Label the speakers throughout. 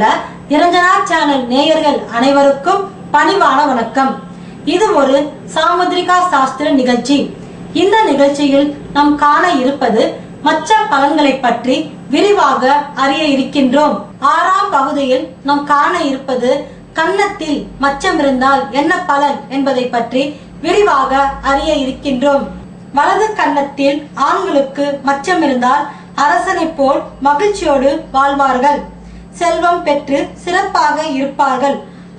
Speaker 1: Niranjana channel நேயர்கள் அனைவருக்கும் பணிவான வணக்கம். இது ஒரு சாமுத்ரிகா சாஸ்திர நிகழ்ச்சி. இந்த நிகழ்ச்சியில் நாம் காண இருப்பது மச்ச பலன்களை பற்றி விரிவாக அறிய இருக்கின்றோம். ஆறாம் பகுதியில் நாம் காண இருப்பது கன்னத்தில் மச்சம் இருந்தால் என்ன பலன் என்பதை பற்றி விரிவாக அறிய இருக்கின்றோம். வலது கன்னத்தில் ஆண்களுக்கு மச்சம் இருந்தால் அரசனை போல் மகிழ்ச்சியோடு வாழ்வார்கள். செல்வம் பெற்று சிறப்பாக இருப்பார்கள்.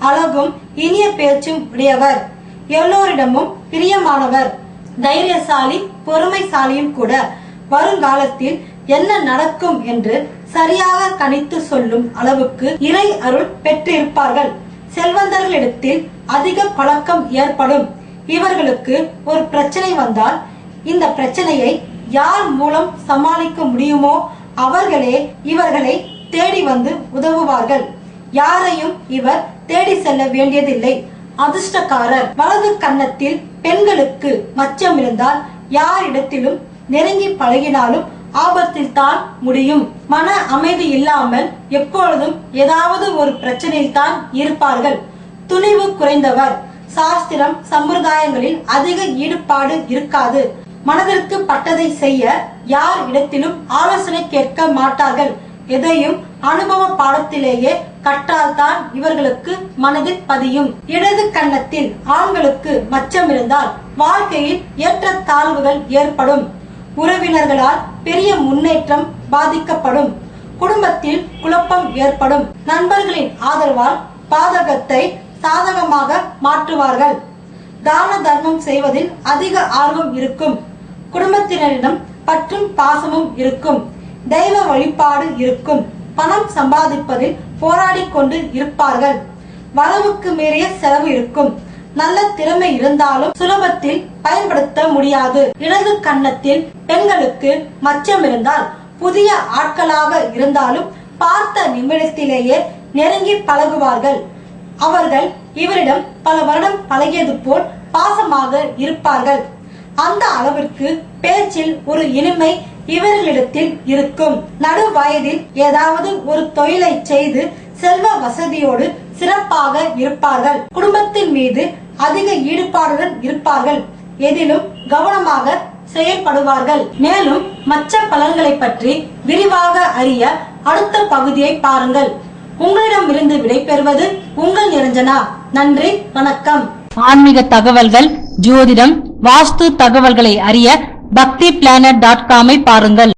Speaker 1: அழகும் இனிய பேச்சும் உடையவர். எல்லோரிடமும் பிரியமானவர். தைரியசாலி பொறுமைசாலியும் கூட வருங்காலத்தில் என்ன நடக்கும் என்று சரியாக கணித்து சொல்லும் அளவுக்கு இறை அருள் பெற்றிருப்பார்கள். செல்வந்தர்களிடத்தில் அதிக பழக்கம் ஏற்படும். இவர்களுக்கு ஒரு பிரச்சனை வந்தால் இந்த பிரச்சனையை யார் மூலம் சமாளிக்க முடியுமோ அவர்களே இவர்களை தேடி வந்து உதவுவார்கள். யாரையும் இவர் தேடி செல்ல வேண்டியதில்லை. அதிர்ஷ்டக்காரர். வலது கன்னத்தில் பெண்களுக்கு மச்சம் இருந்தால் யாரிடத்திலும் நெருங்கி பழகினாலும் ஆபத்தில் தான் முடியும். மன அமைதி இல்லாமல் எப்பொழுதும் ஏதாவது ஒரு பிரச்சனையில் தான் இருப்பார்கள். துணிவு குறைந்தவர். சாஸ்திரம் சம்பிரதாயங்களில் அதிக ஈடுபாடு இருக்காது. மனதிற்கு பட்டதை செய்ய யார் இடத்திலும் ஆலோசனை கேட்க மாட்டார்கள். எதையும் அனுபவ பாடத்திலேயே கற்றால்தான் இவர்களுக்கு மனதில் பதியும். இடது கன்னத்தில் ஆண்களுக்கு மச்சம் இருந்தால் வாழ்க்கையில் ஏற்ற தாழ்வுகள் ஏற்படும். உறவினர்களால் பெரிய முன்னேற்றம் பாதிக்கப்படும். குடும்பத்தில் குழப்பம் ஏற்படும். நண்பர்களின் ஆதரவால் பாதகத்தை சாதகமாக மாற்றுவார்கள். தான தர்மம் செய்வதில் அதிக ஆர்வம் இருக்கும். குடும்பத்தினரிடம் பற்றும் பாசமும் இருக்கும். தெய்வ வழிபாடு இருக்கும். பணம் சம்பாதிப்பதில் போராடி கொண்டு இருப்பார்கள். வரவுக்கு மீறிய செலவு இருக்கும். நல்ல திறமை இருந்தாலும் சுலபத்தில் பயன்படுத்த முடியாது. இடது கன்னத்தில் பெண்களுக்கு மச்சம் இருந்தால் புதிய ஆட்களாக இருந்தாலும் பார்த்த நிமிடத்திலேயே நெருங்கி பழகுவார்கள். அவர்கள் இவரிடம் பல வருடம் பழகியது போல் பாசமாக இருப்பார்கள். அந்த அளவிற்கு பேச்சில் ஒரு இனிமை இவர்களிடத்தில் இருக்கும் நடு வயதில் ஏதாவது ஒரு தொழிலை செய்து செல்வ வசதியோடு சிறப்பாக இருப்பார்கள். குடும்பத்தின் மீது அதிக ஈடுபாடுடன் இருப்பார்கள். எதிலும் கவனமாக செயல்படுவார்கள். மேலும் மற்ற பலன்களை பற்றி விரிவாக அறிய அடுத்த பகுதியை பாருங்கள். உங்களிடமிருந்து விடைபெறுவது உங்கள் நிரஞ்சனா. நன்றி வணக்கம்.
Speaker 2: ஆன்மீக தகவல்கள் ஜோதிடம் வாஸ்து தகவல்களை அறிய பக்தி பிளானட் டாட் காமை பாருங்கள்.